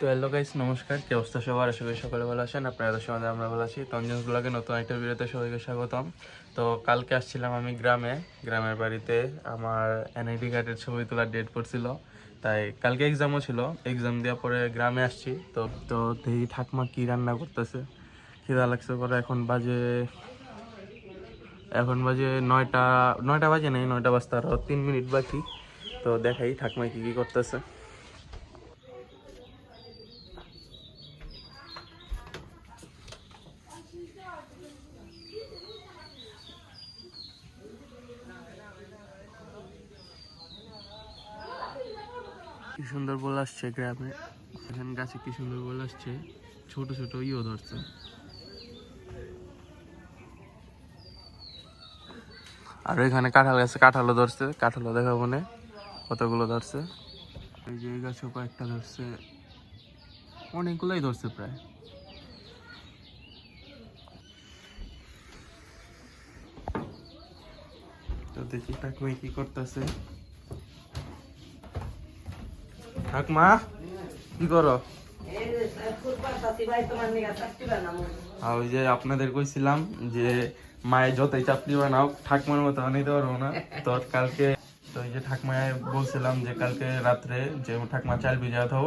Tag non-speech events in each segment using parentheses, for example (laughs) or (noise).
তো hello guys নমস্কার। কি অবস্থা সবার? আশা করি সকালে ভালো আছেন, আপনারা সমাজে আমরা ভালো আছি। তঞ্জনস ব্লগে নতুন একটা ভিডিওতে সবাইকে স্বাগতম। তো কালকে আসছিলাম আমি গ্রামে। গ্রামের বাড়িতে আমার এনআইডি কার্ডের ছবি তোলার ডেট পড়ছিল। তাই কালকে এক্সামও ছিল। এক্সাম দেওয়ার পরে গ্রামে আসছি। তো তো দেখি ঠাকমা কী রান্না করতেছে। খিদা লাগছে করে এখন বাজে এখন বাজে নয়টা নয়টা বাজে নেই, নয়টা বাজতে আরও তিন মিনিট বাকি। তো দেখাই ঠাকমা কী কী করতেছে। সুন্দর বল আসছে গ্রামে। এখানে গাছে কি সুন্দর বল আসছে? ছোট ছোট ইও ধরছে। আর এখানে কাঁঠাল গাছে কাঁঠালও ধরছে, কাঁঠালও দেখাবো না কতগুলো ধরছে? এই যে এই গাছেও কয়েকটা ধরছে। অনেকগুলোই ধরছে প্রায়। তো দেখি ঠাকুমাই কি করতেছে। ঠাকমা কি করো? ওই যে আপনাদের কইছিলাম যে মায়ের যতই চাপড়ি বানাও ঠাকমার মতো বানাইতে পারব না। তো কালকে, তো ওই যে ঠাকমায় বলছিলাম যে কালকে রাত্রে যে ঠাকমা চাল ভিজা থাও,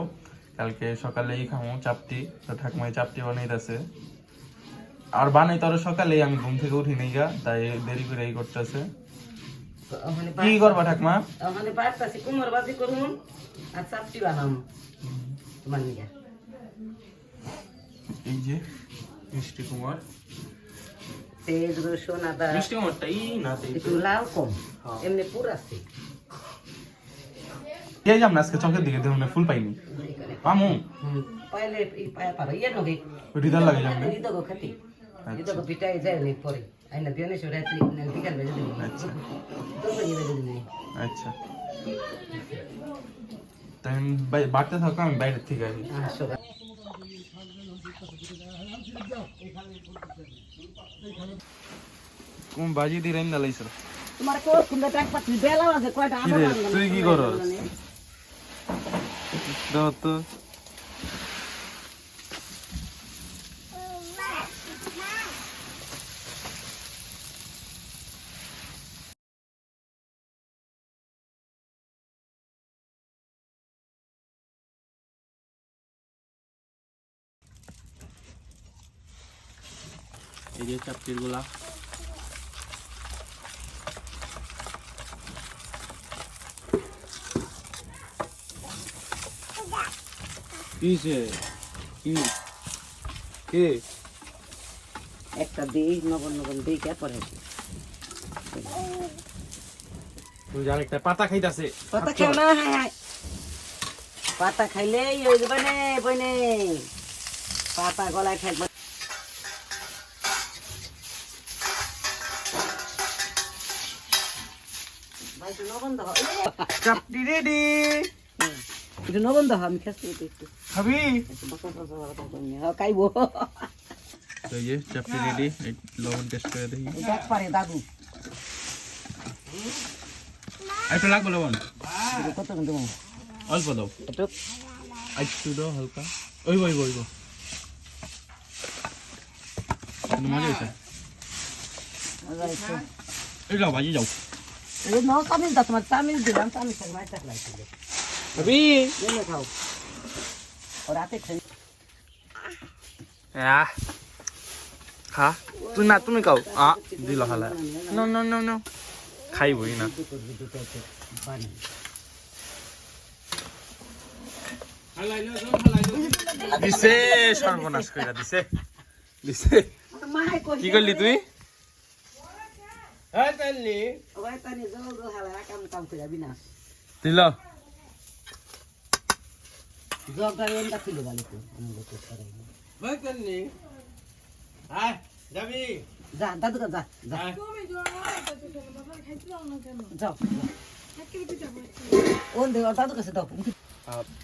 কালকে সকালেই খামো চাপটি তো ঠাকমায় চাপটি বানাইতেছে। আর বানাই তো সকালেই আমি ঘুম থেকে উঠি নাই গা, তাই দেরি করে এই করতেছে। কি করবা ঠাকমা? ওখানে পারতাছি কুমোর বাজি করুন আর চাপটি বানাম। তোমার নিয়ে। এই যে মিষ্টি কুমার তেজ রসুন আদা। মিষ্টি কুমারটা এই না একটু লাল কম হ্যাঁ। এমনি পুরো আছে। কে যাম না আজকে? চোখের দিকে দেখুন ফুল পাইনি। পামু। পাইলে পায়া পারো ইয়ে নগে লাগে খাতি। হৃদয় পিটাই যায় নি পরে। আইনা বিয়ানে সরে তুই বিকাল বেজে দিবি আচ্ছা তো বেজে দিবি আচ্ছা তাই বাই- বাড়তে থাকো আমি বাইরের থেকে আসি কোন বাজি দিয়ে রাইন দালাইছ তোমার কোন কুন্দা টাক পাচ্ছি বেলা আছে কয়টা কি রে, তুই কি করস? দাও তো এই যে চাপটিরগুলা কিসে কি কে? একটা দেই নগর নগর দেই কে পরে তুই জান একটা পাতা খাইতাছে পাতা খাও না হাই হাই। পাতা খাইলে ওই যে বনে বনে পাতা গলায় খাইবে চাপটি রেডি একটু নবন্ধ হ আমি খাচ্ছি একটু। খাবি? হ্যাঁ খাইবো। তো এই চাপটি রেডি লবণ টেস্ট করে দেখি। দেখ পারে দাদু। একটু লাগবে লবণ? কত কিন্তু অল্প দাও। একটু একটু দাও হালকা। ওই ওই ওই ওই মজা হয়েছে। মজা হয়েছে। এই যাও বাজি যাও। তুমি খাও। আ দিল হালা। নো নো দিছে সর্বনাশ কইরা দিছে। দিছে। কি করলি তুই? ওই তানি জল জল হালা কাম কাম করে বিনা। দিল জগটা এন্ডা ছিল বালি তো আমি লোক করে যা দাদু যা যা। যাও। ওন দে দাদু কাছে দাও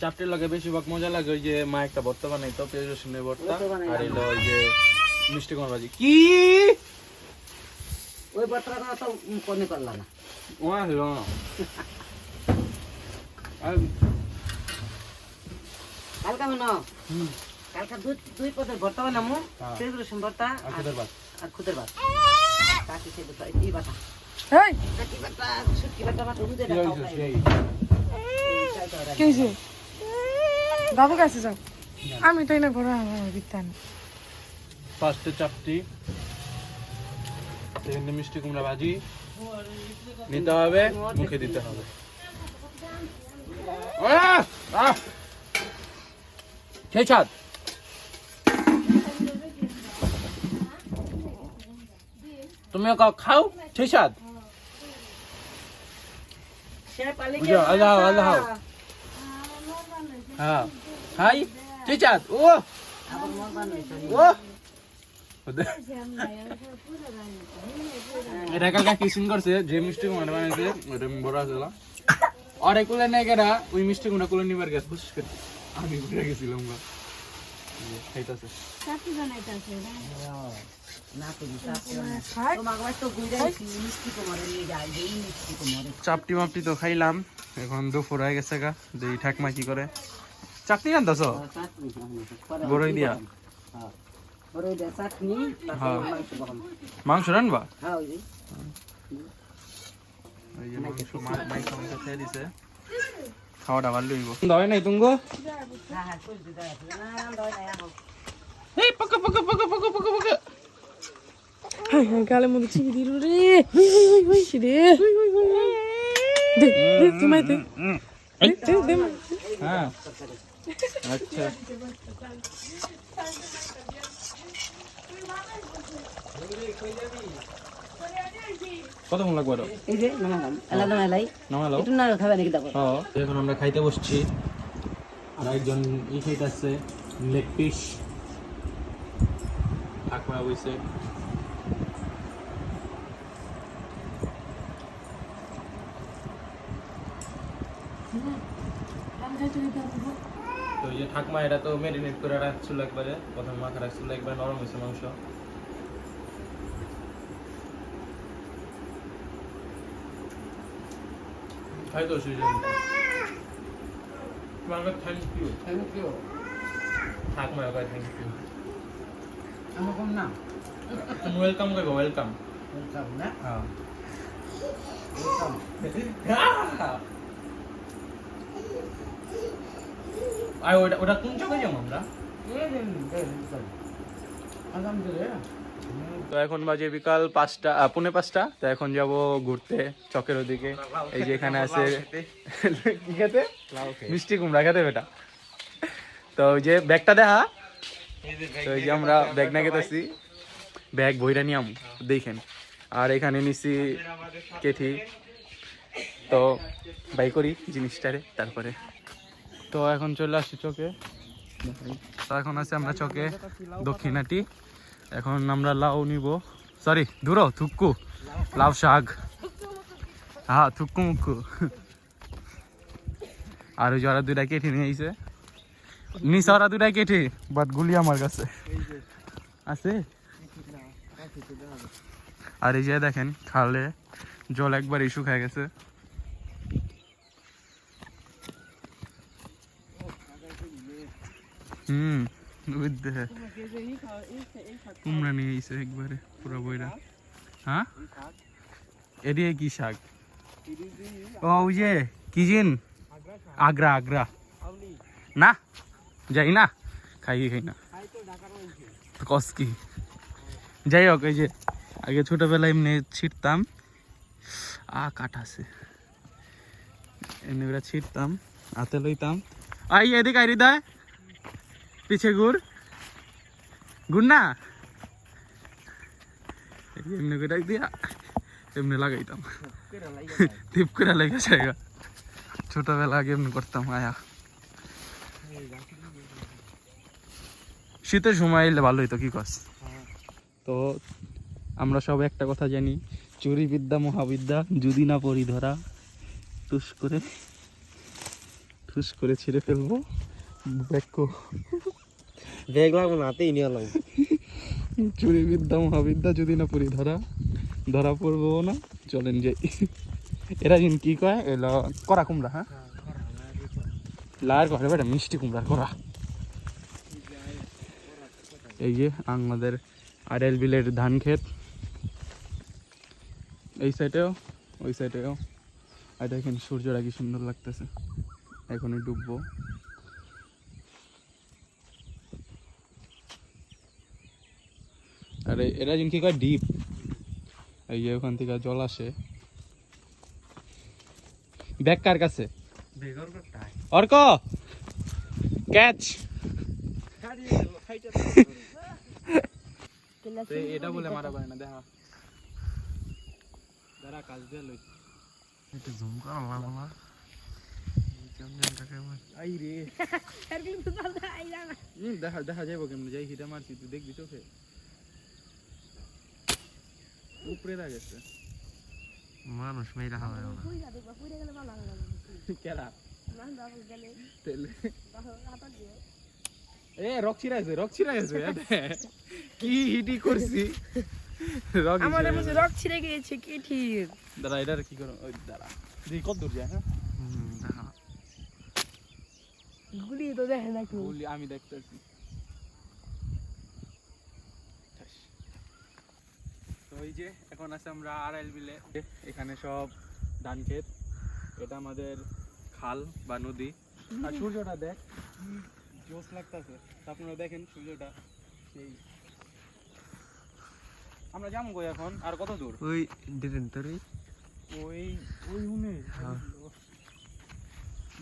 চাপটির লাগে বেশিরভাগ মজা লাগে ওই যে মা একটা ভর্তা বানাইতো পেঁয়াজ রসুনের ভর্তা ভর্তা আর এলো ওই যে মিষ্টি ভাজি কি? ওই বটরা তো কোনে করলা না। ওয়া হলো আর কালকা হনো কালকা দুই দুই পদের ভর্তা বানামু। হ্যাঁ। তেজ রসুন ভর্তা আর খুদের ভাত। আর খুদের ভাত। কাকি সে দুটো। এই বাটা এই কাকি বাটা দুধে সেই? কি বাবু কাছে যাও। আমি তো এনে ঘরে আমার বিত্তান ফার্স্টে চাপটি সেকেন্ডে মিষ্টি কুমড়া ভাজি নিতে হবে মুখে দিতে হবে। কাউ খাও সেই ছাদ। আল্লাহ, আল্লাহ। হ্যাঁ। খাই সেই ছাদ ও। ও। এটা কালকে কিসিং করছে? যে মিষ্টি কুমড়া বানাইছে, ওটা বড় ওই মিষ্টি কুমড়া নিবার গেছে বুঝছিস আমি কুমারে কুমারে চাপটি মাপটি তো খাইলাম, এখন দুপুর হয়ে গেছে, গা। দুই ঠাকমা কি করে। চাটনি আনতাছ? বড়ই দিয়া? মাংস বহাম মাংস রানবা হ্যাঁ খাওয়াটা ভালো হইব। দাওয়াই নাই তুঙ্গো? হ্যাঁ হ্যাঁ এই পকা পকা পকা পকা পকা পকা হাই হাই মধ্যে চিবি দিল রে। হই হই হই হই রে দে দে তোমায় দে দে দে। হ্যাঁ। আচ্ছা। কতক্ষণ লাগবে আরও? এই যে নামালাম। এলা না এলাই নামালো একটু না খাবে নাকি হ্যাঁ। এখন আমরা খাইতে বসছি। আর একজন ই খাইতেছে লেগ পিস। আকমা বইছে। তো এই যে ঠাকমা এটা তো মেরিনেট করে রাখছিল একবারে। প্রথম মাখা রাখছিল একবার নরম হয়েছে মাংস। খাই তো সেই জন্য থ্যাংক ইউ থ্যাংক ইউ ঠাকমা একবার থ্যাংক ইউ আমার কোন তুমি ওয়েলকাম করবে ওয়েলকাম ওয়েলকাম না? হ্যাঁ। ওয়েলকাম আর ওটা ওটা কোন চোখে যাব আমরা তো এখন বাজে বিকাল পাঁচটা পুনে পাঁচটা। তো এখন যাব ঘুরতে চকের ওদিকে। এই যে এখানে আছে কি খেতে? মিষ্টি কুমড়া খেতে বেটা। তো ওই যে ব্যাগটা দেখা? তো এই যে আমরা ব্যাগ না খেতেছি ব্যাগ বইরা নিয়াম দেখেন। আর এখানে নিছি কেঠি। তো বাই করি জিনিসটারে তারপরে তো এখন চলে আসছি চকে। তো এখন আছে আমরা চকে, দক্ষিণাটি। এখন আমরা লাউ নিব। সরি দূর থুক্কু। লাউ শাক। হ্যাঁ থুক্কু মুক্কু। আর ওই যারা দুইটা কেটে নিয়ে আইছে। নিচে ওরা দুইটা কেটে বাট গুলি আমার কাছে। আছে? আর এই যে দেখেন, খালে জল একবার ইস্যু খায় গেছে। হুম, বুঝতে কুমড়া নিয়ে আইছে একবারে, পুরো বইরা। হ্যাঁ? এদিকে কি শাক? ও, ওই যে, কি জিন? আগ্রা আগ্রা। না, যাই না, খাই খাই না। কস কি যাই হোক, এই যে, আগে ছোটবেলায় এমনি ছিটতাম। আ কাটাছে এমনি ওরা ছিটতাম, হাতে লইতাম। আই, এদিকে আইরি দেয় পিছে ঘুর। ঘুর না। এমনি করে দিয়া, এমনি লাগাইতাম। টিপ করে লেগে জায়গা। ছোটবেলা আগে এমনি করতাম, আয়া। শীতের সময় এলে ভালো হইতো, কি কস? তো আমরা সব একটা কথা জানি, চুরি বিদ্যা, মহাবিদ্যা, যদি না পড়ি ধরা টুস করে টুস করে ছিঁড়ে ফেলব। ব্যাক ব্যাগ লাগবো না হাতেই নিয়ে লাগবো। চুরি বিদ্যা মহাবিদ্যা যদি না পড়ি ধরা ধরা পড়ব না চলেন যাই। এরা জিন কি কয় এলো করা কুমড়া হ্যাঁ? লার করে বেটা মিষ্টি কুমড়া করা এই যে আমাদের আড়াইল বিলের ধান ক্ষেত। এই সাইডেও ওই সাইডেও। আর দেখেন সূর্যটা কি সুন্দর লাগতেছে। এখনই ডুববো। আরে এরা যেন কি কয় ডিপ এই যে ওখান থেকে জল আসে। ব্যাগ কার কাছে। অর্ক! ক্যাচ এটা বলে মারা পারে না দেখা। দাঁড়া কাজ দিয়ে লই। এটা জুম করা লাগল না। কেমন কাকে আই রে। হুম, দেখা দেখা যাইব কেমন যাই হিটা মারছি তুই দেখবি চোখে। উপরে দা গেছে মানুষ মেয়েরা না। কেরা? তেলে। এ রক ছিড়াইছে রক ছিড়াইছে কি হিটি করছি? রক আমাদের মধ্যে রক ছিঁড়ে গিয়েছে কি ঠিক? দাঁড়া এটার কি করো? ওই দাঁড়া। দেখি কত দূর যায় হ্যাঁ? গুলি তো দেখে না বলি আমি দেখতেছি। তো এই যে এখন আছে আমরা আড়াইল বিলে এখানে সব ধান ক্ষেত এটা আমাদের খাল বা নদী। আর সূর্যটা দেখ জোস লাগতেছে। আপনারা দেখেন সূর্যটা সেই। আমরা যাব কই এখন? আর কত দূর? ওই তোর ওই ওই হুনে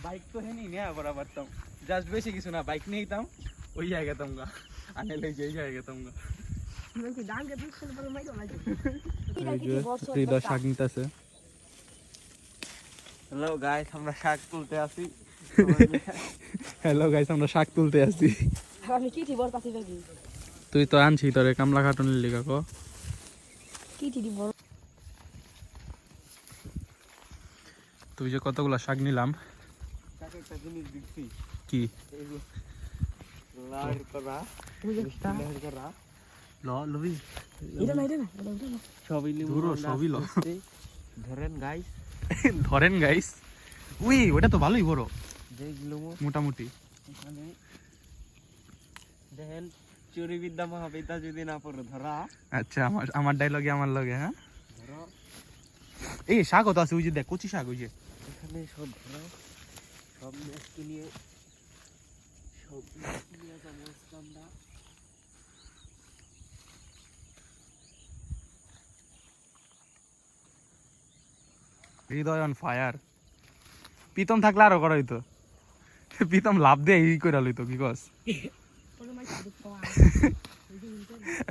বাইক তো হেনি নেয়া তাম জাস্ট বেশি কিছু না বাইক নিয়ে যেতাম ওই জায়গা তামগা আনে লই যে হ্যালো গাইস আমরা শাক তুলতে আসি হ্যালো গাইস আমরা শাক তুলতে আসছি আমি কি ঠিক বড় পাশে দেখি? তুই তো আনছি তোরে কামলা খাটনের লিগা কো। তুই যে কতগুলা শাক নিলাম? কি? লাল করা লাল করা। ল লবি। এটা না এটা না সবই লিমু সবই ল। আস্তে আস্তে ধরেন গাইস (laughs) ধরেন গাইস উই ওটা তো ভালোই বড়। মোটামুটি। দেখেন চুরি বিদ্যা মহাবিদ্যা যদি না পড়ে ধরা। আচ্ছা আমার আমার ডায়লগে আমার লগে হ্যাঁ? ধরো। এই শাক তো আছে? ওই যে দেখ কচি শাক ওই যে। এখানে সব ধরো। সব ম্যাচকে নিয়ে সব নিয়ে যাব আমরা হৃদয় অন ফায়ার প্রীতম থাকলে আরও করা হইতো। প্রীতম লাভ দিয়ে এই করে লইতো কি কস?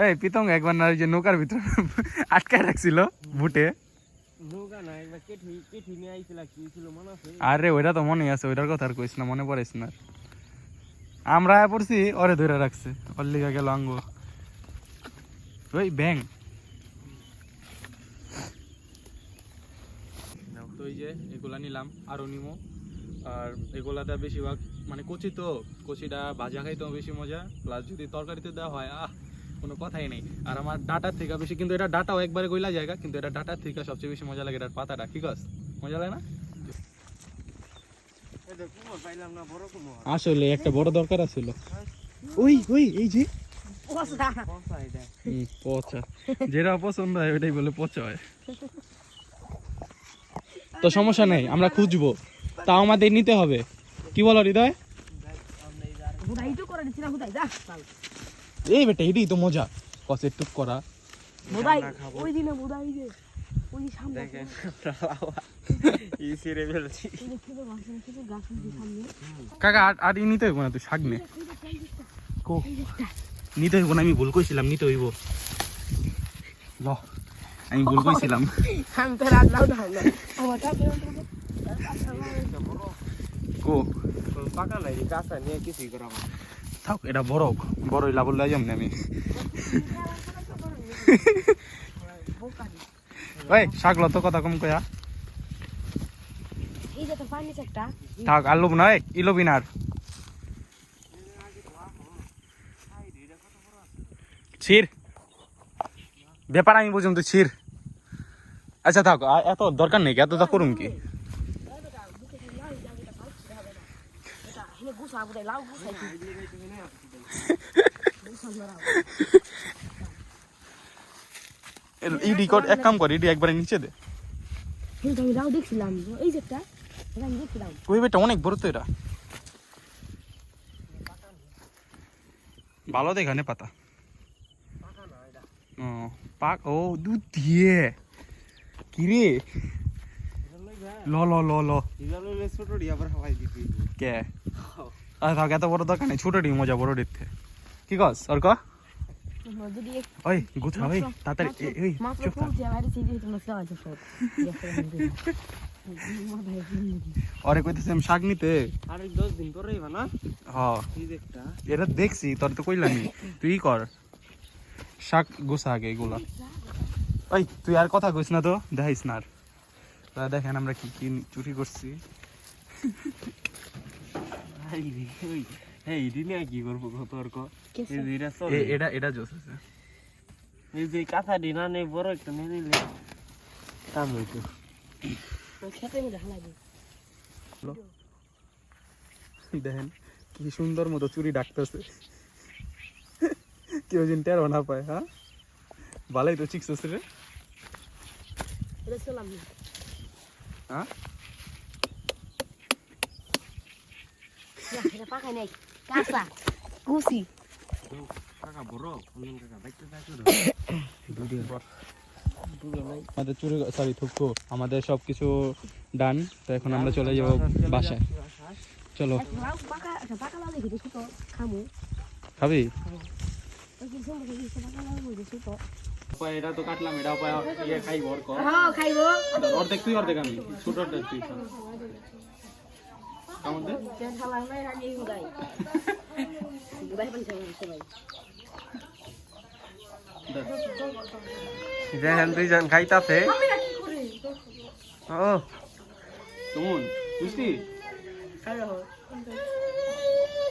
এই প্রীতম একবার না ওই যে নৌকার ভিতর আটকায় রাখছিল বুটে। আরে ওইটা তো মনে আছে ওইটার কথা আর কইস না মনে পড়েছ না। আমরা পড়ছি ওরে ধরে রাখছে ওর লিগা গেল আঙ্গ ওই ব্যাং এই যে এগুলা নিলাম আরও নিমো। আর এগুলাতে বেশিরভাগ মানে কচি তো কচিটা ভাজা খাইতেও বেশি মজা প্লাস যদি তরকারিতে দেওয়া হয় আহ কোনো কথাই নেই। আর আমার ডাটার থেকে বেশি কিন্তু এটা ডাটাও একবারে গইলা জায়গা কিন্তু এটা ডাটার থেকে সবচেয়ে বেশি মজা লাগে এটার পাতাটা ঠিক আছে মজা লাগে না? আসলে একটা বড় দরকার ছিল ওই ওই এই যে। পচা। যেটা পছন্দ হয় ওইটাই বলে পচা হয়। তো সমস্যা নেই আমরা খুঁজবো। তাও আমাদের নিতে হবে। কি বলো হৃদয়? এই আর হুদাই তো করে দিছি না হুদাই যা এই বেটা এটাই তো মজা। কসে টুক করা। হুদাই আমরা খাব। ওই দিনে হুদাই যে ওই সামনে দেখেন আমরা লাওয়া ই সিরে ফেলছি। ওই যে খেতে গাছ খেতে গাছ আছে সামনে। কাকা আর আর ই নিতে হইব না তুই শাক নে। কো। নিতে হইব না আমি ভুল কইছিলাম নিতে হইব। ল। আমি ভুল কইছিলাম আমি তো রাত লাউ ধান আমার কাছে কো? পাকা নাই কাঁচা নিয়ে কিছুই করা হবে না। থাক এটা বড় হোক। বড় হইলা বললে যাম না আমি। ওই শাক লত কথা কম কয়া। এই যে তো পানি একটা। থাক আর লোব না এই ই লবি আর। ছির। ব্যাপার আমি বুঝুম তো ছির। আচ্ছা থাক এত দরকার নেই, এত তো করুম কি? এই রেকর্ড এক কাম কর, এটি একবারে নিচে দে। যে অনেক বড় তো এটা ভালো দেখানে পাতা। পাক, ও, দুধ দিয়ে। কি রে? ল ল ল ল। কে? আরে থাক এত বড় দরকার ছোট ডিম, মজা, বড় ডিতে কি কস আর ক ওই, গুছা ওই, তাড়াতাড়ি মাত্র চুপ থাক। পৌঁছে বাইরে চিনি তোমরা খাওয়া যাচ্ছে আরে কইতেছি আমি শাক নিতে। আরে দশ দিন পরে না হ। এই একটা এটা দেখছি, তোর তো কইলামি তুই কর। শাক গোসা আগে এগুলা। ওই তুই আর কথা কইস না তো দেখাইস না আর। তা দেখেন আমরা কি কি চুরি করছি। এই দিনে কি করব কত আর ক এই যে এটা এটা জোস আছে। এই যে কাঁথা ডিনা নেই বড় একটা নিয়ে নিলে। কাম হইতো। খেতে মধ্যে হালাবি দেখেন কি সুন্দর মতো চুরি ডাকতেছে। কেউ যেন টেরো না পায় হ্যাঁ? ভালোই তো চিকছিস রে। এটা হ্যাঁ? এটা পাকাই নাই। কাঁচা কুচি। কাকা বড় অন্য কাকা বাইতে থাকো আমাদের চুরি সরি থুকু আমাদের সব কিছু ডান তো এখন আমরা চলে যাব বাসায়। চলো। দেখি দেখি তো খামু। খাবি? এটা তো কাটলাম এটা উপায় ইয়ে খাইব ওর কর। হ্যাঁ খাইবো। অর্ধেক তুই অর্ধেক আমি। ছোট অর্ধেক তুই। কেমন দে? সবাই দেখেন দুইজন খাইতাছে। ও। কেমন বুঝলি?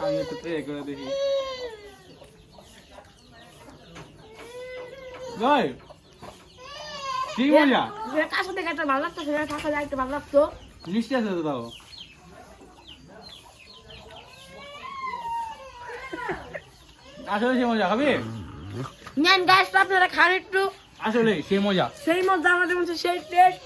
আমি একটু করে দেখি। জয় কি মজা কার সাথে একটা ভালো লাগতো সেখানে থাকা ভালো লাগতো মিষ্টি আছে তো তাও। আসলে সে মজা খাবি? নেন গাছ আপনারা খান একটু। আসলে সেই মজা। সেই মধ্যে আমাদের মধ্যে সেই টেস্ট